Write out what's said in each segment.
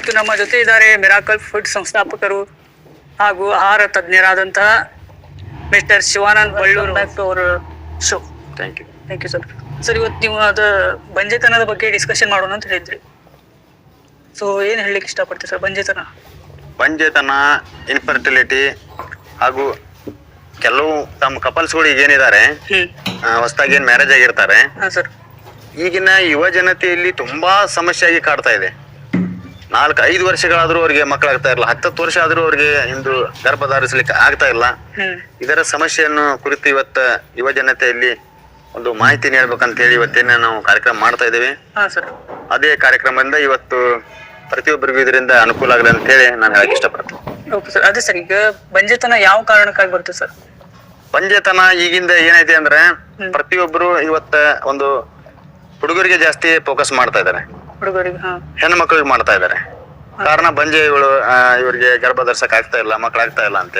ಇವತ್ತು ನಮ್ಮ ಜೊತೆ ಇದ್ದಾರೆ ಮಿರಾಕಲ್ ಫುಡ್ ಸಂಸ್ಥಾಪಕರು ಹಾಗೂ ಆಹಾರ ತಜ್ಞರಾದಂತಹ ಮಿಸ್ಟರ್ ಶಿವಾನಂದ್ ಬಳ್ಳೂರು ಅವರ show thank you thank you sir sir ಇವತ್ತು ನೀವು ಅದು ಬಂಜೆತನದ ಬಗ್ಗೆ ಡಿಸ್ಕಷನ್ ಮಾಡೋಣ ಅಂತ ಹೇಳಿದ್ರಿ. ಸೊ ಏನು ಹೇಳಲಿಕ್ಕೆ ಇಷ್ಟಪಡ್ತೀವಿ ಸರ್ ಬಂಜೆತನ? ಬಂಜೆತನ ಇನ್ಫರ್ಟಿಲಿಟಿ ಹಾಗೂ ಕೆಲವು ತಮ್ಮ ಕಪಲ್ಸ್ಗಳಿಗೆ ಏನಿದ್ದಾರೆ ಹೊಸದಾಗಿ ಏನ್ ಮ್ಯಾರೇಜ್ ಆಗಿರ್ತಾರೆ. ಹಾಂ ಸರ್ ಈಗಿನ ಯುವ ಜನತೆಯಲ್ಲಿ ತುಂಬಾ ಸಮಸ್ಯೆ ಆಗಿ ಕಾಡ್ತಾ ಇದೆ. ನಾಲ್ಕು ಐದು ವರ್ಷಗಳಾದ್ರೂ ಅವರಿಗೆ ಮಕ್ಕಳಾಗ್ತಾ ಇಲ್ಲ ಹತ್ತತ್ತು ವರ್ಷ ಆದ್ರೂ ಅವ್ರಿಗೆ ಇಂದು ಗರ್ಭ ಧಾರಿಸ್ಲಿಕ್ಕೆ ಆಗ್ತಾ ಇಲ್ಲ. ಇದರ ಸಮಸ್ಯೆಯನ್ನು ಕುರಿತು ಇವತ್ತ ಯುವ ಜನತೆಯಲ್ಲಿ ಒಂದು ಮಾಹಿತಿ ನೀಡಬೇಕಂತ ಹೇಳಿ ಇವತ್ತೇನ ನಾವು ಕಾರ್ಯಕ್ರಮ ಮಾಡ್ತಾ ಇದ್ದೇವೆ. ಹಾಂ ಸರ್. ಅದೇ ಕಾರ್ಯಕ್ರಮದಿಂದ ಇವತ್ತು ಪ್ರತಿಯೊಬ್ಬರಿಗೂ ಇದರಿಂದ ಅನುಕೂಲ ಆಗಲಿ ಅಂತ ಹೇಳಿ ನಾನು ಹೇಳಕ್ ಇಷ್ಟಪಡ್ತೇನೆ. Okay sir. ಅದೇ ಸರ್ ಈಗ ಬಂಜೆತನ ಯಾವ ಕಾರಣಕ್ಕಾಗಿ ಬರುತ್ತೆ ಸರ್? ಪಂಜೆತನ ಈಗಿಂದ ಏನೈತೆ ಅಂದ್ರೆ ಪ್ರತಿಯೊಬ್ಬರು ಇವತ್ತ ಒಂದು ಹುಡುಗರಿಗೆ ಜಾಸ್ತಿ ಫೋಕಸ್ ಮಾಡ್ತಾ ಇದ್ದಾರೆ ಹುಡುಗರಿಗೆ ಹಾಂ. ಹೆಣ್ಣು ಮಕ್ಕಳಿಗೆ ಮಾಡ್ತಾ ಇದ್ದಾರೆ. ಕಾರಣ ಬಂಜೆ ಇವಳು ಆ, ಇವ್ರಿಗೆ ಗರ್ಭ ಧರ್ಸಕ್ ಆಗ್ತಾ ಇಲ್ಲ ಮಕ್ಕಳಾಗ್ತಾ ಇಲ್ಲ ಅಂತ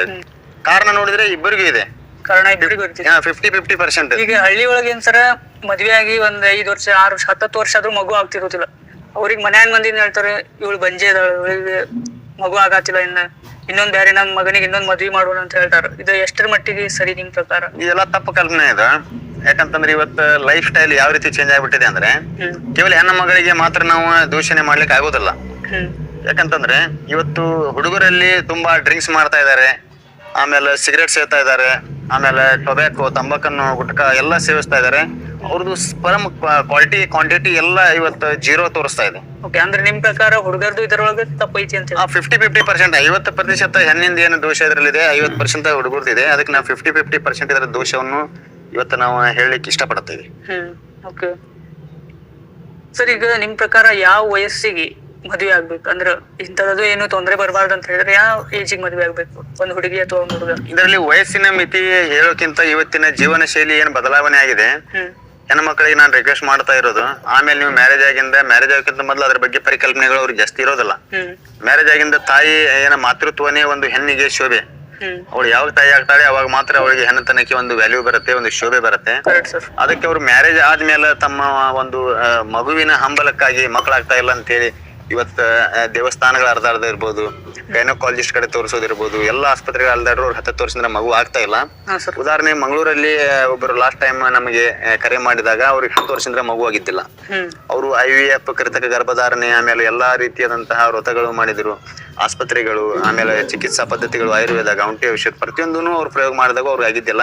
ಕಾರಣ ನೋಡಿದ್ರೆ ಇಬ್ಬರಿಗೂ ಇದೆ. ಕಾರಣ ಇಬ್ಬರಿಗೂ ಇರ್ತೈತಿ ಫಿಫ್ಟಿ ಫಿಫ್ಟಿ ಪರ್ಸೆಂಟ್ ಈಗ ಹಳ್ಳಿ ಒಳಗೆ ಏನ್ ಸರ ಮದ್ವೆ ಆಗಿ ಒಂದ್ ಐದ್ ವರ್ಷ ಆರು ವರ್ಷ ಹತ್ತತ್ತು ವರ್ಷ ಆದ್ರೂ ಮಗು ಆಗ್ತಿರೋದಿಲ್ಲ. ಅವ್ರಿಗೆ ಮನೆ ಮಂದಿ ಹೇಳ್ತಾರೆ ಇವಳು ಬಂಜೆ ಇದಾಳ ಇವಳಿಗೆ ಮಗು ಆಗತ್ತಿಲ್ಲ ಇನ್ನ ಇನ್ನೊಂದ್ ಬೇರೆ ನನ್ ಮಗನಿಗೆ ಇನ್ನೊಂದ್ ಮದ್ವಿ ಮಾಡೋಣ ಅಂತ ಹೇಳ್ತಾರ. ಇದು ಎಷ್ಟರ ಮಟ್ಟಿಗೆ ಸರಿ ನಿಮ್ ಪ್ರಕಾರ? ಇದೆಲ್ಲ ತಪ್ಪು ಕಲ್ಪನೆ ಇದೆ. ಯಾಕಂತಂದ್ರೆ ಇವತ್ತು ಲೈಫ್ ಸ್ಟೈಲ್ ಯಾವ ರೀತಿ ಚೇಂಜ್ ಆಗ್ಬಿಟ್ಟಿದೆ ಅಂದ್ರೆ ಕೇವಲ ಹೆಣ್ಣು ಮಗಳಿಗೆ ಮಾತ್ರ ನಾವು ದೂಷಣೆ ಮಾಡ್ಲಿಕ್ಕೆ ಆಗೋದಿಲ್ಲ. ಯಾಕಂತಂದ್ರೆ ಇವತ್ತು ಹುಡುಗರಲ್ಲಿ ತುಂಬಾ ಡ್ರಿಂಕ್ಸ್ ಮಾಡ್ತಾ ಇದ್ದಾರೆ ಆಮೇಲೆ ಸಿಗರೇಟ್ ಸೇವ್ತಾ ಇದ್ದಾರೆ ಆಮೇಲೆ ಟೊಬ್ಯಾಕೋ ತಂಬಾಕನ್ನು ಗುಟ್ಕ ಎಲ್ಲ ಸೇವಿಸ್ತಾ ಇದ್ದಾರೆ. ಅವ್ರದ್ದು ಪರಮ ಕ್ವಾಲಿಟಿ ಕ್ವಾಂಟಿಟಿ ಎಲ್ಲ ಇವತ್ತು ಜೀರೋ ತೋರಿಸ್ತಾ ಇದೆ. ಓಕೆ ಅಂದ್ರೆ ನಿಮ್ ಪ್ರಕಾರ ಹುಡುಗರದು ಇದರೊಳಗೆ ತಪ್ಪೈತಿ ಅಂತ ಫಿಫ್ಟಿ ಫಿಫ್ಟಿ ಪರ್ಸೆಂಟ್ ಐವತ್ತು ಪ್ರತಿಶತ ಹೆಣ್ಣಿಂದ ಏನು ದೋಷ ಇದರಲ್ಲಿದೆ ಐವತ್ತು ಪರ್ಸೆಂಟ್ ಹುಡುಗರ್ದಿದೆ. ಅದಕ್ಕೆ ನಾವು ಫಿಫ್ಟಿ ಫಿಫ್ಟಿ ಪರ್ಸೆಂಟ್ ಇದರ ದೋಷವನ್ನು ಇವತ್ತು ನಾವು ಹೇಳಲಿಕ್ಕೆ ಇಷ್ಟಪಡ್ತೇವೆ ಹ್ಮ್ ಓಕೆ ಸರ್ ಈಗ ನಿಮ್ ಪ್ರಕಾರ ಯಾವ ವಯಸ್ಸಿಗೆ ಮದುವೆ ಆಗ್ಬೇಕು? ಅಂದ್ರ ಇಂಥದ್ದು ಏನು ತೊಂದರೆ ಬರಬಾರ್ದು ಅಂತ ಹೇಳಿದ್ರೆ ಯಾವ ಏಜಿಗೆ ಮದುವೆ ಆಗ್ಬೇಕು? ಒಂದು ಹುಡುಗಿ ಅಥವಾ ಒಂದು ಹುಡುಗ? ಇದರಲ್ಲಿ ವಯಸ್ಸಿನ ಮಿತಿ ಹೇಳೋಕ್ಕಿಂತ ಇವತ್ತಿನ ಜೀವನ ಶೈಲಿ ಏನು ಬದಲಾವಣೆ ಆಗಿದೆ. ಹ್ಮ್. ಹೆಣ್ಣು ಮಕ್ಕಳಿಗೆ ನಾನು ರಿಕ್ವೆಸ್ಟ್ ಮಾಡ್ತಾ ಇರೋದು ಆಮೇಲೆ ನೀವು ಮ್ಯಾರೇಜ್ ಆಗಿಂದ ಮ್ಯಾರೇಜ್ ಆಗೋಕ್ಕಿಂತ ಮೊದಲು ಅದ್ರ ಬಗ್ಗೆ ಪರಿಕಲ್ಪನೆಗಳು ಅವ್ರಿಗೆ ಜಾಸ್ತಿ ಇರೋದಿಲ್ಲ. ಹ್ಮ್. ಮ್ಯಾರೇಜ್ ಆಗಿಂದ ತಾಯಿ ಏನ ಮಾತೃತ್ವನೇ ಒಂದು ಹೆಣ್ಣಿಗೆ ಶೋಭೆ. ಅವಳು ಯಾವಾಗ ತಾಯಿ ಆಗ್ತಾಳೆ ಅವಾಗ ಮಾತ್ರ ಅವಳಿಗೆ ಹೆಣ್ಣತನಕ್ಕೆ ಒಂದು ವ್ಯಾಲ್ಯೂ ಬರುತ್ತೆ ಒಂದು ಶೋಭೆ ಬರುತ್ತೆ. ಅದಕ್ಕೆ ಅವ್ರು ಮ್ಯಾರೇಜ್ ಆದ್ಮೇಲೆ ತಮ್ಮ ಒಂದು ಮಗುವಿನ ಹಂಬಲಕ್ಕಾಗಿ ಮಕ್ಕಳಾಗ್ತಾ ಇಲ್ಲ ಅಂತೇಳಿ ಇವತ್ತು ಆ, ದೇವಸ್ಥಾನಗಳ ಅರ್ಧ ಇರ್ಬೋದು ಗೈನೋಕಾಲಜಿಸ್ಟ್ ಕಡೆ ತೋರಿಸೋದಿರ್ಬೋದು ಎಲ್ಲ ಆಸ್ಪತ್ರೆಗಳ ಅಲ್ದಾಡ್ರು ಅವ್ರು ಹತ್ತತ್ತು ವರ್ಷದಿಂದ ಮಗು ಆಗ್ತಾ ಇಲ್ಲ. ಉದಾಹರಣೆ ಮಂಗಳೂರಲ್ಲಿ ಒಬ್ಬರು ಲಾಸ್ಟ್ ಟೈಮ್ ನಮಗೆ ಕರೆ ಮಾಡಿದಾಗ ಅವ್ರಿಗೆ ಹತ್ತು ವರ್ಷದಿಂದ ಮಗು ಆಗಿದ್ದಿಲ್ಲ. ಅವರು ಐ ವಿ ಎಫ್ ಕೃತಕ ಗರ್ಭಧಾರಣೆ ಆಮೇಲೆ ಎಲ್ಲಾ ರೀತಿಯಾದಂತಹ ವ್ರತಗಳು ಮಾಡಿದ್ರು. ಆಸ್ಪತ್ರೆಗಳು ಆಮೇಲೆ ಚಿಕಿತ್ಸಾ ಪದ್ಧತಿಗಳು ಆಯುರ್ವೇದ ಗೌಂಟಿ ಔಷಧ ಪ್ರತಿಯೊಂದನ್ನು ಅವ್ರು ಪ್ರಯೋಗ ಮಾಡಿದಾಗ ಅವ್ರಿಗೆ ಆಗಿದ್ದಿಲ್ಲ.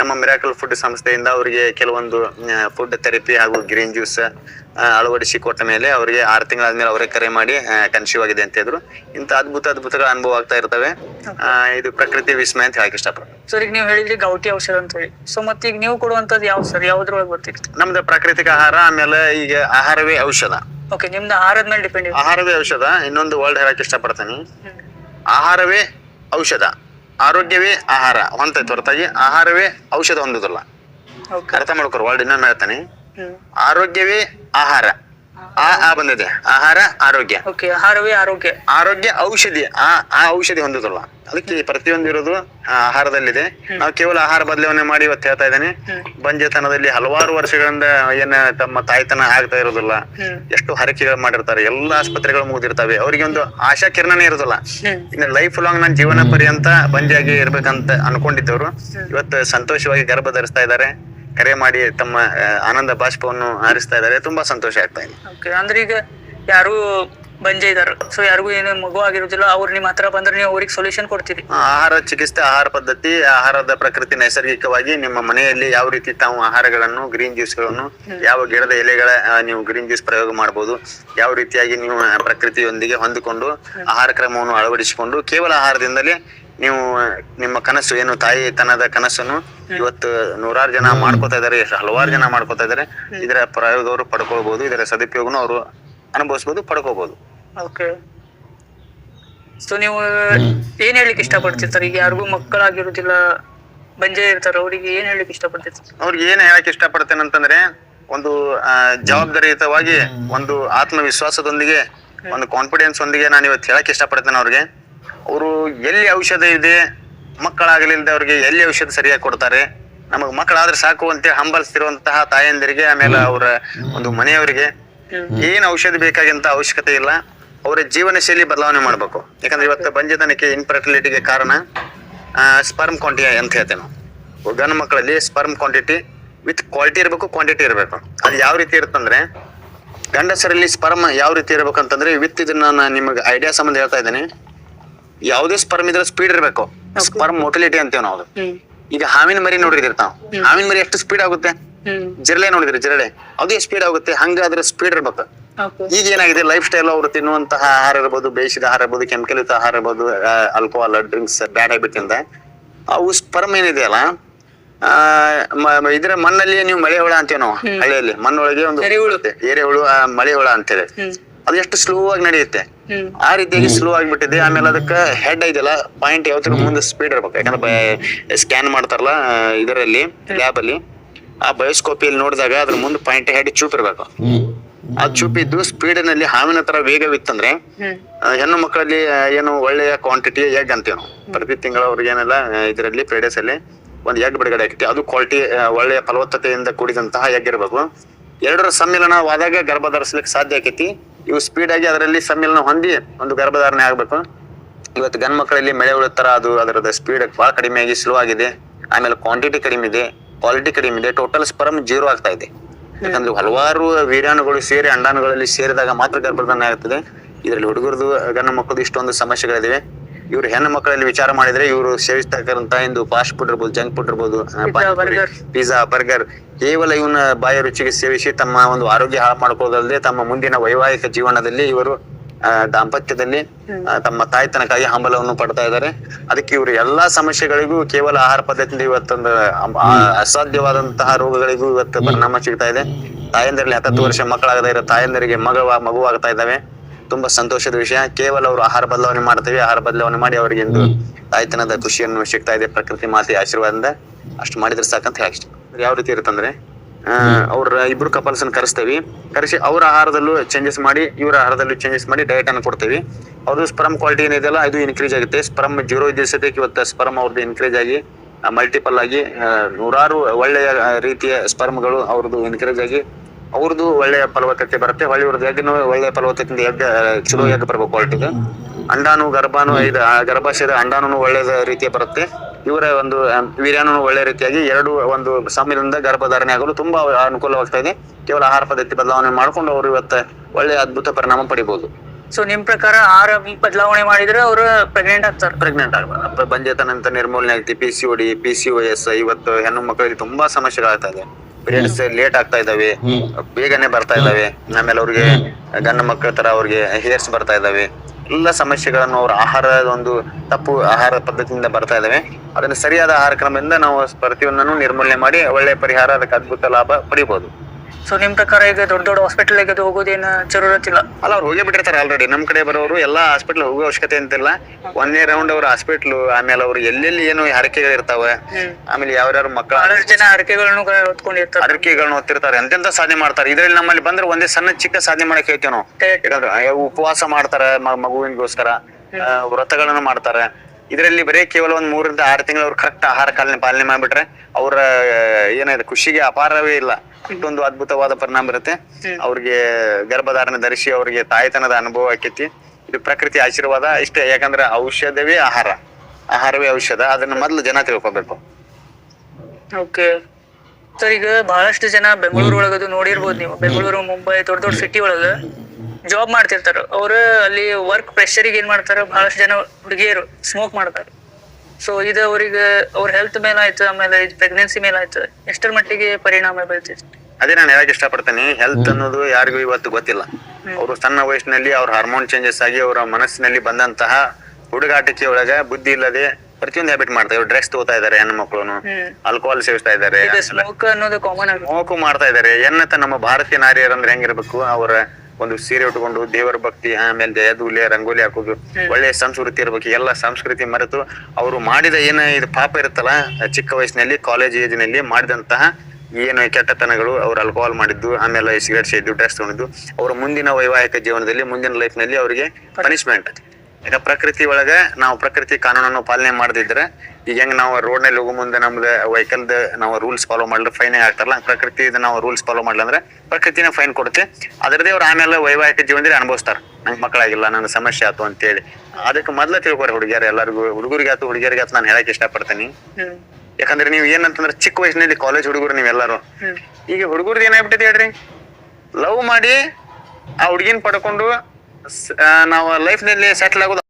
ನಮ್ಮ ಮಿರಾಕಲ್ ಫುಡ್ ಸಂಸ್ಥೆಯಿಂದ ಅವರಿಗೆ ಕೆಲವೊಂದು ಫುಡ್ ಥೆರಪಿ ಹಾಗೂ ಗ್ರೀನ್ ಜ್ಯೂಸ್ ಅಳವಡಿಸಿ ಕೊಟ್ಟ ಮೇಲೆ ಅವರಿಗೆ ಆರು ತಿಂಗಳಾದ್ಮೇಲೆ ಅವರೇ ಕರೆ ಮಾಡಿ ಕನ್ಸೀವ್ ಆಗಿದೆ ಅಂತ ಹೇಳಿದ್ರು. ಇಂಥ ಅದ್ಭುತ ಅದ್ಭುತಗಳ ಅನುಭವ ಆಗ್ತಾ ಇರ್ತವೆ. ಇದು ಪ್ರಕೃತಿ ವಿಸ್ಮಯ ಅಂತ ಹೇಳಕ್ ಇಷ್ಟಪಡ್ತೀನಿ. ಸರ್ ಈಗ ನೀವು ಹೇಳಿದ್ರಿ ಗೌಟಿ ಔಷಧ ಅಂತ ಹೇಳಿ. ಸೊ ಮತ್ತೆ ಈಗ ನೀವು ಕೊಡುವಂತದ್ದು ಯಾವ ಸರ್? ಯಾವ್ದ್ರೊಳಗೆ ಬರ್ತಿತ್ತು ನಮ್ದು ಪ್ರಾಕೃತಿಕ ಆಹಾರ ಆಮೇಲೆ ಈಗ ಆಹಾರವೇ ಔಷಧ. ಓಕೆ ನಿಮ್ದು ಆಹಾರದ ಮೇಲೆ ಡಿಪೆಂಡ್ ಇದೆ ಆಹಾರವೇ ಔಷಧ ಇನ್ನೊಂದು ವರ್ಡ್ ಹೇಳಕ್ ಇಷ್ಟಪಡ್ತೀನಿ. ಆಹಾರವೇ ಔಷಧ ಆರೋಗ್ಯವೇ ಆಹಾರ ಹೊಂತೈತೆ ಹೊರತಾಗಿ ಆಹಾರವೇ ಔಷಧ ಹೊಂದುದಿಲ್ಲ. ಓಕೆ ಅರ್ಥ ಮಾಡ್ಕೊರು ವರ್ಡ್ ಇನ್ನೊಮ್ಮೆ ಹೇಳ್ತಾನೆ. ಆರೋಗ್ಯವೇ ಆಹಾರ. ಆ ಆ ಬಂದಿದೆ. ಆಹಾರ ಆರೋಗ್ಯ. ಓಕೆ ಆಹಾರವೇ ಆರೋಗ್ಯ. ಆರೋಗ್ಯ ಔಷಧಿ. ಆ ಆ ಔಷಧಿ ಹೊಂದಿದ್ರಲ್ಲ ಅದಕ್ಕೆ ಪ್ರತಿಯೊಂದು ಇರೋದು ಆ ಆಹಾರದಲ್ಲಿದೆ. ನಾವು ಕೇವಲ ಆಹಾರ ಬದಲಾವಣೆ ಮಾಡಿ ಇವತ್ತು ಹೇಳ್ತಾ ಇದ್ದೇನೆ. ಬಂಜತನದಲ್ಲಿ ಹಲವಾರು ವರ್ಷಗಳಿಂದ ಏನ ತಮ್ಮ ತಾಯ್ತನ ಆಗ್ತಾ ಇರೋದಿಲ್ಲ. ಎಷ್ಟು ಹರಕೆಗಳು ಮಾಡಿರ್ತಾರೆ. ಎಲ್ಲಾ ಆಸ್ಪತ್ರೆಗಳು ಮುಗಿದಿರ್ತವೆ. ಅವರಿಗೆ ಒಂದು ಆಶಾ ಕಿರಣನೇ ಇರೋದಿಲ್ಲ. ಇನ್ನು ಲೈಫ್ ಲಾಂಗ್ ನನ್ನ ಜೀವನ ಪರ್ಯಂತ ಬಂಜೆಯಾಗಿ ಇರ್ಬೇಕಂತ ಅನ್ಕೊಂಡಿದ್ದವರು. ಇವತ್ತು ಸಂತೋಷವಾಗಿ ಗರ್ಭ ಧರಿಸ್ತಾ ಇದ್ದಾರೆ. ಕರೆ ಮಾಡಿ ತಮ್ಮ ಆನಂದ ಬಾಷ್ಪವನ್ನು ಹಾರಿಸ್ತಾ ಇದ್ದಾರೆ. ತುಂಬಾ ಸಂತೋಷ ಆಗ್ತಾ ಇದೆ. ಓಕೆ ಅಂದ್ರೆ ಈಗ ಯಾರು ಬಂಜೆ ಇದಾರೆ ಸೊ ಯಾರಿಗೂ ಏನು ಮಗು ಆಗಿರೋದಿಲ್ಲ ಅವ್ರು ನಿಮ್ಮ ಹತ್ರ ಬಂದ್ರೆ ನೀವು ಅವ್ರಿಗೆ ಸೊಲ್ಯೂಷನ್ ಕೊಡ್ತೀರಿ. ಆಹಾರ ಚಿಕಿತ್ಸೆ ಆಹಾರ ಪದ್ಧತಿ ಆಹಾರದ ಪ್ರಕೃತಿ ನೈಸರ್ಗಿಕವಾಗಿ ನಿಮ್ಮ ಮನೆಯಲ್ಲಿ ಯಾವ ರೀತಿ ತಾವು ಆಹಾರಗಳನ್ನು ಗ್ರೀನ್ ಜ್ಯೂಸ್ಗಳನ್ನು ಯಾವ ಗಿಡದ ಎಲೆಗಳ ನೀವು ಗ್ರೀನ್ ಜ್ಯೂಸ್ ಪ್ರಯೋಗ ಮಾಡಬಹುದು ಯಾವ ರೀತಿಯಾಗಿ ನೀವು ಪ್ರಕೃತಿಯೊಂದಿಗೆ ಹೊಂದಿಕೊಂಡು ಆಹಾರ ಕ್ರಮವನ್ನು ಅಳವಡಿಸಿಕೊಂಡು ಕೇವಲ ಆಹಾರದಿಂದಲೇ ನೀವು ನಿಮ್ಮ ಕನಸು ಏನು ತಾಯಿ ತನದ ಕನಸನ್ನು ಇವತ್ತು ನೂರಾರು ಜನ ಮಾಡ್ಕೋತಾ ಇದ್ದಾರೆ ಹಲವಾರು ಜನ ಮಾಡ್ಕೋತಾ ಇದಾರೆ ಇದರ ಪ್ರಯೋಗ ಅವರು ಪಡ್ಕೊಳ್ಬಹುದು ಇದರ ಸದುಪಯೋಗನು ಅವರು ಅನುಭವಿಸಬಹುದು ಪಡ್ಕೋಬಹುದು ಓಕೆ. ಸೊ ನೀವು ಏನ್ ಹೇಳ್ಲಿಕ್ಕೆ ಇಷ್ಟಪಡ್ತಿರ್ತಾರೆ? ಈಗ ಯಾರಿಗೂ ಮಕ್ಕಳಾಗಿರೋದಿಲ್ಲ ಬಂಜೆ ಇರ್ತಾರ ಅವ್ರಿಗೆ ಏನ್ ಹೇಳ್ಲಿಕ್ಕೆ ಇಷ್ಟಪಡ್ತಿರ್ತಾರೆ? ಅವ್ರಿಗೆ ಏನ್ ಹೇಳಕ್ ಇಷ್ಟಪಡ್ತೇನೆ ಅಂತಂದ್ರೆ ಒಂದು ಜವಾಬ್ದಾರಿಯುತವಾಗಿ ಒಂದು ಆತ್ಮವಿಶ್ವಾಸದೊಂದಿಗೆ ಒಂದು ಕಾನ್ಫಿಡೆನ್ಸ್ ಒಂದಿಗೆ ನಾನು ಇವತ್ತು ಹೇಳಕ್ ಇಷ್ಟಪಡ್ತೇನೆ ಅವ್ರಿಗೆ. ಅವರು ಎಲ್ಲಿ ಔಷಧ ಇದೆ ಮಕ್ಕಳಾಗಲಿಲ್ಲದೆ ಅವರಿಗೆ ಎಲ್ಲಿ ಔಷಧ ಸರಿಯಾಗಿ ಕೊಡ್ತಾರೆ? ನಮಗೆ ಮಕ್ಕಳಾದ್ರೆ ಸಾಕು ಅಂತ ಹಂಬಲಿಸ್ತಿರುವಂತಹ ತಾಯಂದಿರಿಗೆ ಆಮೇಲೆ ಅವರ ಒಂದು ಮನೆಯವರಿಗೆ ಏನ್ ಔಷಧಿ ಬೇಕಾಗಿಂತ ಅವಶ್ಯಕತೆ ಇಲ್ಲ. ಅವರ ಜೀವನ ಶೈಲಿ ಬದಲಾವಣೆ ಮಾಡಬೇಕು. ಯಾಕಂದ್ರೆ ಇವತ್ತು ಬಂಜತನಕ್ಕೆ ಇನ್ಫರ್ಟಿಲಿಟಿಗೆ ಕಾರಣ ಸ್ಪರ್ಮ್ ಕ್ವಾಂಟಿ ಅಂತ ಹೇಳ್ತೇವೆ ನಾವು. ಗಂಡು ಮಕ್ಕಳಲ್ಲಿ ಸ್ಪರ್ಮ್ ಕ್ವಾಂಟಿಟಿ ವಿತ್ ಕ್ವಾಲಿಟಿ ಇರಬೇಕು ಕ್ವಾಂಟಿಟಿ ಇರಬೇಕು. ಅದು ಯಾವ ರೀತಿ ಇರುತ್ತಂದ್ರೆ ಗಂಡಸರಲ್ಲಿ ಸ್ಪರ್ಮ್ ಯಾವ ರೀತಿ ಇರಬೇಕಂತಂದ್ರೆ ವಿತ್ ಇದನ್ನ ನಾನು ನಿಮಗೆ ಐಡಿಯಾ ಸಂಬಂಧ ಹೇಳ್ತಾ ಇದ್ದೇನೆ. ಯಾವುದೇ ಸ್ಪರ್ಮ್ ಇದ್ರೆ ಸ್ಪೀಡ್ ಇರಬೇಕು. ಸ್ಪರ್ಮ್ ಮೊಟಿಲಿಟಿ ಅಂತೀವಿ ನಾವು ಈಗ ಹಾವಿನ ಮರಿ ನೋಡಿದಿರ್ ತಾವು. ಹಾವಿನ ಮರಿ ಎಷ್ಟು ಸ್ಪೀಡ್ ಆಗುತ್ತೆ? ಜಿರಳೆ ನೋಡಿದ್ರಿ ಜಿರಳೆ. ಅದು ಸ್ಪೀಡ್ ಆಗುತ್ತೆ? ಹಂಗ ಅದ್ರ ಸ್ಪೀಡ್ ಇರ್ಬೇಕು ಈಗ ಏನಾಗಿದೆ? ಲೈಫ್ ಸ್ಟೈಲ್ ಅವರು ತಿನ್ನುವಂತಹ ಆಹಾರ ಇರ್ಬೋದು ಬೇಯಿಸಿದ ಆಹಾರ ಇರ್ಬೋದು ಕೆಮಿಕಲ್ ಯುಕ್ತ ಆಹಾರ ಇರ್ಬೋದು ಆಲ್ಕೋಹಾಲ್ ಡ್ರಿಂಕ್ಸ್ ಬ್ಯಾಡ್ ಹ್ಯಾಬಿಟ್ ಇಂದ. ಅವು ಸ್ಪರ್ಮ್ ಏನಿದೆಯಲ್ಲ ಇದ್ರ ಮಣ್ಣಲ್ಲಿ ನೀವು ಮಳೆ ಹುಳ ಅಂತೀವಿ ನಾವು? ಹಳ್ಳಿಯಲ್ಲಿ ಮಣ್ಣೊಳಗೆ ಒಂದು ಏರೆ ಹುಳು ಮಳೆ ಹುಳ ಅಂತೇಳಿ ಅದು ಎಷ್ಟು ಸ್ಲೋ ಆಗಿ ನಡೆಯುತ್ತೆ. ಆ ರೀತಿಯಾಗಿ ಸ್ಲೋ ಆಗಿಬಿಟ್ಟಿದೆ. ಆಮೇಲೆ ಅದಕ್ಕೆ ಹೆಡ್ ಇದೆಯಲ್ಲ ಪಾಯಿಂಟ್ ಯಾವತ್ತಿಗೂ ಮುಂದೆ ಸ್ಪೀಡ್ ಇರ್ಬೇಕು. ಯಾಕಂದ್ರೆ ಸ್ಕ್ಯಾನ್ ಮಾಡ್ತಾರಲ್ಲ ಇದರಲ್ಲಿ ಲ್ಯಾಬ್ ಅಲ್ಲಿ. ಆ ಬಯೋಸ್ಕೋಪಿಯಲ್ಲಿ ನೋಡಿದಾಗ ಅದ್ರ ಮುಂದೆ ಪಾಯಿಂಟ್ ಹೆಡ್ ಚೂಪ್ ಇರ್ಬೇಕು. ಆ ಚೂಪಿದ್ದು ಸ್ಪೀಡಿನಲ್ಲಿ ಹಾವಿನ ತರ ವೇಗವಿತ್ತಂದ್ರೆ ಹೆಣ್ಣು ಮಕ್ಕಳಲ್ಲಿ ಏನು ಒಳ್ಳೆಯ ಕ್ವಾಂಟಿಟಿ ಎಗ್ ಅಂತೀವಿ ನಾವು. ಪ್ರತಿ ತಿಂಗಳ ಅವ್ರಿಗೆ ಏನೆಲ್ಲ ಇದರಲ್ಲಿ ಪೇಡೆಸ್ ಅಲ್ಲಿ ಒಂದು ಎಗ್ ಬಿಡುಗಡೆ ಆಗ್ತೈತಿ. ಅದು ಕ್ವಾಲಿಟಿ ಒಳ್ಳೆಯ ಫಲವತ್ತತೆಯಿಂದ ಕೂಡಿದಂತಹ ಎಗ್ ಇರಬೇಕು. ಎರಡರ ಸಮ್ಮಿಲನವಾದಾಗ ಗರ್ಭ ಧರಿಸ್ಲಿಕ್ಕೆ ಸಾಧ್ಯ ಆಕೈತಿ. ಇವು ಸ್ಪೀಡ್ ಆಗಿ ಅದರಲ್ಲಿ ಸಮ್ಮಿಲನ ಹೊಂದಿ ಒಂದು ಗರ್ಭಧಾರಣೆ ಆಗ್ಬೇಕು. ಇವತ್ತು ಗಂಡ್ ಮಕ್ಕಳಲ್ಲಿ ಮಳೆ ಉಳಿತಾರ ಅದು ಅದರದ ಸ್ಪೀಡ್ ಬಹಳ ಕಡಿಮೆ ಆಗಿ ಸ್ಲೋ ಆಗಿದೆ. ಆಮೇಲೆ ಕ್ವಾಂಟಿಟಿ ಕಡಿಮೆ ಇದೆ ಕ್ವಾಲಿಟಿ ಕಡಿಮೆ ಇದೆ ಟೋಟಲ್ ಸ್ಪರ್ಮ್ ಜೀರೋ ಆಗ್ತಾ ಇದೆ. ಯಾಕಂದ್ರೆ ಹಲವಾರು ವೀರ್ಯಾಣುಗಳು ಸೇರಿ ಅಂಡಾಣುಗಳಲ್ಲಿ ಸೇರಿದಾಗ ಮಾತ್ರ ಗರ್ಭಧಾರಣೆ ಆಗ್ತದೆ. ಇದರಲ್ಲಿ ಹುಡುಗರದು ಗಂಡು ಮಕ್ಕಳದು ಇಷ್ಟೊಂದು ಸಮಸ್ಯೆಗಳಿವೆ ಇವ್ರು ಹೆಣ್ಣು ಮಕ್ಕಳಲ್ಲಿ ವಿಚಾರ ಮಾಡಿದ್ರೆ ಇವರು ಸೇವಿಸ್ತಕ್ಕಂತ ಇಂದು ಫಾಸ್ಟ್ ಫುಡ್ ಇರ್ಬೋದು ಜಂಕ್ ಫುಡ್ ಇರ್ಬೋದು. ಪಿಜ್ಜಾ ಬರ್ಗರ್ ಕೇವಲ ಇವನ ಬಾಯ ರುಚಿಗೆ ಸೇವಿಸಿ ತಮ್ಮ ಒಂದು ಆರೋಗ್ಯ ಹಾಳು ಮಾಡ್ಕೊಳ್ಳೋದಲ್ಲದೆ ತಮ್ಮ ಮುಂದಿನ ವೈವಾಹಿಕ ಜೀವನದಲ್ಲಿ ಇವರು ಆ, ದಾಂಪತ್ಯದಲ್ಲಿ ತಮ್ಮ ತಾಯ್ತನಕ್ಕಾಗಿ ಹಂಬಲವನ್ನು ಪಡ್ತಾ ಇದ್ದಾರೆ. ಅದಕ್ಕೆ ಇವರು ಎಲ್ಲಾ ಸಮಸ್ಯೆಗಳಿಗೂ ಕೇವಲ ಆಹಾರ ಪದ್ಧತಿಯಿಂದ ಇವತ್ತೊಂದು ಅಸಾಧ್ಯವಾದಂತಹ ರೋಗಗಳಿಗೂ ಇವತ್ತು ಪರಿಣಾಮ ಸಿಗ್ತಾ ಇದೆ. ತಾಯಂದಿರಲ್ಲಿ ಹತ್ತತ್ತು ವರ್ಷ ಮಕ್ಕಳಾಗದೇ ಇರೋ ತಾಯಂದಿರಿಗೆ ಮಗವ ಮಗುವಾಗ್ತಾ ಇದ್ದಾವೆ. ತುಂಬಾ ಸಂತೋಷದ ವಿಷಯ. ಕೇವಲ ಅವರು ಆಹಾರ ಬದಲಾವಣೆ ಮಾಡ್ತೇವೆ. ಆಹಾರ ಬದಲಾವಣೆ ಮಾಡಿ ಅವರಿಗೆ ಒಂದು ತಾಯ್ತನದ ಖುಷಿಯನ್ನು ಸಿಗ್ತಾ ಇದೆ. ಪ್ರಕೃತಿ ಮಾತೆ ಆಶೀರ್ವಾದದಿಂದ ಅಷ್ಟು ಮಾಡಿದ್ರೆ ಸಾಕಂತ ಹೇಳಿ. ಯಾವ ರೀತಿ ಇರುತ್ತಂದ್ರೆ ಅಹ್ ಅವ್ರ ಇಬ್ರು ಕಪಲ್ಸ್ ಕರೆಸ್ತೇವಿ. ಕರೆಸಿ ಅವ್ರ ಆಹಾರದಲ್ಲೂ ಚೇಂಜಸ್ ಮಾಡಿ ಇವ್ರ ಆಹಾರದಲ್ಲೂ ಚೇಂಜಸ್ ಮಾಡಿ ಡಯಟ್ ಅನ್ನು ಕೊಡ್ತೇವೆ. ಅವ್ರದ್ದು ಸ್ಪರಮ್ ಕ್ವಾಲಿಟಿ ಏನಿದೆಯಲ್ಲ ಅದು ಇನ್ಕ್ರೀಸ್ ಆಗುತ್ತೆ. ಸ್ಪರಮ್ ಜೀರೋ ಇದ್ದ ಇವತ್ತು ಸ್ಪರಮ್ ಅವ್ರದ್ದು ಇನ್ಕ್ರೀಸ್ ಆಗಿ ಮಲ್ಟಿಪಲ್ ಆಗಿ ನೂರಾರು ಒಳ್ಳೆಯ ರೀತಿಯ ಸ್ಪರ್ಮ್ಗಳು ಅವ್ರದ್ದು ಇನ್ಕ್ರೀಸ್ ಆಗಿ ಅವ್ರದ್ದು ಒಳ್ಳೆಯ ಫಲವತ್ತತೆ ಬರುತ್ತೆ. ಹೊಳ್ಳಿ ಇವ್ರದ್ದು ಎಗ್ನು ಒಳ್ಳೆಯ ಫಲವತ್ತತೆಯಿಂದ ಎಗ್ ಚಲೋ ಎಗ್ ಬರ್ಬೇಕು ಕ್ವಾಲಿಟಿಗೆ ಅಂಡಾನು ಗರ್ಭಾನು ಇದು ಗರ್ಭಾಶಯದ ಅಂಡಾನು ಒಳ್ಳೆಯ ರೀತಿಯ ಬರುತ್ತೆ. ಇವರ ಒಂದು ವೀರ್ಯಾನು ಒಳ್ಳೆ ರೀತಿಯಾಗಿ ಎರಡು ಒಂದು ಸಮ್ಮಿಲಿಂದ ಗರ್ಭಧಾರಣೆ ಆಗಲು ತುಂಬಾ ಅನುಕೂಲವಾಗ್ತಾ ಇದೆ. ಕೇವಲ ಆಹಾರ ಪದ್ಧತಿ ಬದಲಾವಣೆ ಮಾಡ್ಕೊಂಡು ಅವರು ಇವತ್ತು ಒಳ್ಳೆಯ ಅದ್ಭುತ ಪರಿಣಾಮ ಪಡಿಬಹುದು ಸೊ ನಿಮ್ ಪ್ರಕಾರ ಆಹಾರ ಬದಲಾವಣೆ ಮಾಡಿದ್ರೆ ಅವರು ಪ್ರೆಗ್ನೆಂಟ್ ಆಗ್ತಾರೆ. ಪ್ರೆಗ್ನೆಂಟ್ ಆಗ್ಬಾರ್ದು. ಬಂಜೆತನಂತ ನಿರ್ಮೂಲನೆ ಆಗ್ತಿ P C O D P C S ಇವತ್ತು ಹೆಣ್ಣು ಮಕ್ಕಳಿಗೆ ತುಂಬಾ ಸಮಸ್ಯೆಗಳಾಗ್ತಾ ಇದೆ. ಪೀರಿಯಡ್ಸ್ ಲೇಟ್ ಆಗ್ತಾ ಇದಾವೆ ಬೇಗನೆ ಬರ್ತಾ ಇದಾವೆ ಆಮೇಲೆ ಅವ್ರಿಗೆ ಗಂಡ ಮಕ್ಕಳ ತರ ಅವ್ರಿಗೆ ಹೇರ್ಸ್ ಬರ್ತಾ ಇದಾವೆ ಎಲ್ಲ ಸಮಸ್ಯೆಗಳನ್ನು ಅವ್ರ ಆಹಾರದ ಒಂದು ತಪ್ಪು ಆಹಾರ ಪದ್ಧತಿಯಿಂದ ಬರ್ತಾ ಇದಾವೆ ಅದನ್ನ ಸರಿಯಾದ ಆಹಾರ ಕ್ರಮದಿಂದ ನಾವು ಪ್ರತಿಯೊಂದನ್ನು ನಿರ್ಮೂಲನೆ ಮಾಡಿ ಒಳ್ಳೆ ಪರಿಹಾರ ಅದಕ್ಕೆ ಅದ್ಭುತ ಲಾಭ ಪಡಿಬಹುದು ಸೊ ನಿಮ್ ಪ್ರಕಾರ ಈಗ ದೊಡ್ಡ ದೊಡ್ಡ ಹಾಸ್ಪಿಟಲ್ ಹೋಗೋದೇನು ಜರೂರತ್ ಇಲ್ಲ ಅಲ್ಲ ಅವ್ರು ಹೋಗೇ ಬಿಟ್ಟಿರ್ತಾರೆ ಆಲ್ರೆಡಿ ನಮ್ ಕಡೆ ಬರೋರು ಎಲ್ಲಾ ಹಾಸ್ಪಿಟಲ್ ಹೋಗೋ ಅವಶ್ಯಕತೆ ಅಂತಿಲ್ಲ. ಒಂದೇ ರೌಂಡ್ ಅವ್ರ ಹಾಸ್ಪಿಟ್ಲ್ ಆಮೇಲೆ ಅವ್ರು ಎಲ್ಲೆಲ್ಲಿ ಏನು ಹರಕೆಗಳು ಇರ್ತಾವೆ ಆಮೇಲೆ ಯಾವ್ಯಾವ ಮಕ್ಕಳ ಬಹಳಷ್ಟು ಜನ ಹರಕೆಗಳನ್ನು ಹೊತ್ಕೊಂಡಿರ್ತಾರೆ. ಹರಕೆಗಳನ್ನ ಹೊತ್ತಿರ್ತಾರೆ. ಎಂತೆಂತ ಸಾಧನೆ ಮಾಡ್ತಾರೆ? ಇದ್ರಲ್ಲಿ ನಮ್ಮಲ್ಲಿ ಬಂದ್ರೆ ಒಂದೇ ಸಣ್ಣ ಚಿಕ್ಕ ಸಾಧನೆ ಮಾಡಕ್ ಹೇಳ್ತೇವೆ ನಾವು. ಯಾಕಂದ್ರೆ ಉಪವಾಸ ಮಾಡ್ತಾರೆ ಮಗುವಿನಗೋಸ್ಕರ ವ್ರತಗಳನ್ನ ಮಾಡ್ತಾರೆ. ಇದರಲ್ಲಿ ಬರೀ ಕೇವಲ ಒಂದ್ ಮೂರಿಂದ ಆರು ತಿಂಗಳು ಅವ್ರು ಕರೆಕ್ಟ್ ಆಹಾರ ಕಾಲನೆ ಪಾಲನೆ ಮಾಡ್ಬಿಟ್ರೆ ಅವರ ಏನಾಯ್ತು ಖುಷಿಗೆ ಅಪಾರವೇ ಇಲ್ಲ. ಇಷ್ಟೊಂದು ಅದ್ಭುತವಾದ ಪರಿಣಾಮ ಇರುತ್ತೆ. ಅವ್ರಿಗೆ ಗರ್ಭಧಾರಣೆ ಧರಿಸಿ ಅವ್ರಿಗೆ ತಾಯ್ತನದ ಅನುಭವ ಆಕೇತಿ. ಇದು ಪ್ರಕೃತಿ ಆಶೀರ್ವಾದ ಇಷ್ಟೇ ಯಾಕಂದ್ರೆ ಔಷಧವೇ ಆಹಾರ. ಆಹಾರವೇ ಔಷಧ ಅದನ್ನ ಮೊದಲು ಜನ ತಿಳ್ಕೊಬೇಕು. ಓಕೆ. ಸರ್ ಈಗ ಬಹಳಷ್ಟು ಜನ ಬೆಂಗಳೂರು ಒಳಗದು ನೋಡಿರ್ಬೋದು ನೀವು. ಬೆಂಗಳೂರು ಮುಂಬೈ ದೊಡ್ಡ ದೊಡ್ಡ ಸಿಟಿ ಒಳಗ ಜಾಬ್ ಮಾಡ್ತಿರ್ತಾರ. ಅವ್ರ ಅಲ್ಲಿ ವರ್ಕ್ ಪ್ರೆಷರಿಗೆ ಏನ್ ಮಾಡ್ತಾರ? ಬಹಳಷ್ಟು ಜನ ಹುಡುಗಿಯರು ಸ್ಮೋಕ್ ಮಾಡ್ತಾರೆ. ಸೊ ಇದು ಅವರಿಗೆ ಅವ್ರ ಹೆಲ್ತ್ ಮೇಲೆ ಆಯ್ತು ಆಮೇಲೆ ಪ್ರೆಗ್ನೆನ್ಸಿ ಮೇಲೆ ಆಯ್ತು ಎಷ್ಟರ ಮಟ್ಟಿಗೆ ಪರಿಣಾಮ ಬೀಳ್ತೈತಿ ಅದೇ ನಾನು ಹೇಳಕ್ ಇಷ್ಟಪಡ್ತೇನೆ ಹೆಲ್ತ್ ಅನ್ನೋದು ಯಾರಿಗೂ ಇವತ್ತು ಗೊತ್ತಿಲ್ಲ. ಅವರು ಸಣ್ಣ ವಯಸ್ಸಿನಲ್ಲಿ ಅವ್ರ ಹಾರ್ಮೋನ್ ಚೇಂಜಸ್ ಆಗಿ ಅವರ ಮನಸ್ಸಿನಲ್ಲಿ ಬಂದಂತಹ ಹುಡುಗಾಟಿಕೆ ಒಳಗ ಬುದ್ಧಿ ಇಲ್ಲದೆ ಪ್ರತಿಯೊಂದು ಹ್ಯಾಬಿಟ್ ಮಾಡ್ತಾರೆ ಇವ್ರು ಡ್ರೆಸ್ ತಗೋತಾ ಇದಾರೆ ಹೆಣ್ಣು ಮಕ್ಕಳು ಅಲ್ಕೋಹಾಲ್ ಆಲ್ಕೋಹಾಲ್ ಸೇವಿಸ್ತಾ ಇದಾರೆ ಇದು ಸ್ಮೋಕ್ ಅನ್ನೋದು ಕಾಮನ್ ಆಗಿ ಮೋಕು ಮಾಡ್ತಾ ಇದಾರೆ ಎನ್ನತ ನಮ್ಮ ಭಾರತೀಯ ನಾರಿಯರ್ ಅಂದ್ರೆ ಹೆಂಗಿರ್ಬೇಕು? ಅವರ ಒಂದು ಸೀರೆ ಉಟ್ಕೊಂಡು ದೇವರ ಭಕ್ತಿ ಆಮೇಲೆ ದಯದೂಲೆ ರಂಗೋಲಿ ಹಾಕೋದು ಒಳ್ಳೆ ಸಂಸ್ಕೃತಿ ಇರ್ಬೇಕು. ಎಲ್ಲ ಸಂಸ್ಕೃತಿ ಮರೆತು ಅವರು ಮಾಡಿದ ಏನ ಇದು ಪಾಪ ಇರುತ್ತಲ್ಲ ಚಿಕ್ಕ ವಯಸ್ಸಿನಲ್ಲಿ ಕಾಲೇಜ್ ಏಜ್ನಲ್ಲಿ ಮಾಡಿದಂತಹ ಏನು ಕೆಟ್ಟತನಗಳು ಅವ್ರು ಆಲ್ಕೋಹಾಲ್ ಮಾಡಿದ್ದು ಆಮೇಲೆ ಸಿಗರೇಟ್ ಸೇದ್ದು ಡ್ರೆಸ್ ತಗೊಂಡಿದ್ದು ಅವರ ಮುಂದಿನ ವೈವಾಹಿಕ ಜೀವನದಲ್ಲಿ ಮುಂದಿನ ಲೈಫ್ನಲ್ಲಿ ಅವರಿಗೆ ಪನಿಷ್ಮೆಂಟ್ ಈಗ ಪ್ರಕೃತಿ ಒಳಗ ನಾವು ಪ್ರಕೃತಿ ಕಾನೂನನ್ನು ಪಾಲನೆ ಮಾಡದಿದ್ರೆ ಈಗ ಹೆಂಗ್ ನಾವು ರೋಡ್ನಲ್ಲಿ ಹೋಗೋ ಮುಂದೆ ನಮ್ದು ವೆಹಿಕಲ್ ನಾವು ರೂಲ್ಸ್ ಫಾಲೋ ಮಾಡಿದ್ರೆ ಫೈನ್ ಆಗ್ತಾರಲ್ಲ ಪ್ರಕೃತಿ ನಾವು ರೂಲ್ಸ್ ಫಾಲೋ ಮಾಡ್ಲಿಲ್ಲ ಅಂದ್ರೆ ಪ್ರಕೃತಿನ ಫೈನ್ ಕೊಡುತ್ತೆ. ಅದರದೇ ಅವ್ರು ಆಮೇಲೆ ವೈವಾಹಿಕ ಜೀವನದಲ್ಲಿ ಅನುಭವಿಸ್ತಾರ. ನಂಗೆ ಮಕ್ಕಳಾಗಿಲ್ಲ ನನ್ನ ಸಮಸ್ಯೆ ಆಯ್ತು ಅಂತೇಳಿ. ಅದಕ್ಕೆ ಮೊದ್ಲ ತಿಳ್ಕೊರಿ ಹುಡುಗಿಯರು ಎಲ್ಲರಿಗೂ. ಹುಡುಗರಿಗೆ ಆಯ್ತು ಹುಡುಗಿಯರಿಗೆ ಆಯ್ತು ನಾನು ಹೇಳಕ್ ಇಷ್ಟಪಡ್ತೀನಿ. ಯಾಕಂದ್ರೆ ನೀವು ಏನಂತಂದ್ರೆ ಚಿಕ್ಕ ವಯಸ್ಸಿನಲ್ಲಿ ಕಾಲೇಜ್ ಹುಡುಗರು ನೀವೆಲ್ಲರೂ. ಈಗ ಹುಡುಗರ್ದು ಏನಾಗ್ಬಿಟ್ಟಿದೆ ಹೇಳ್ರಿ? ಲವ್ ಮಾಡಿ ಆ ಹುಡುಗಿನ ಪಡ್ಕೊಂಡು ನಾವು ಲೈಫ್ನಲ್ಲಿ ಸೆಟ್ಲ್ ಆಗೋದು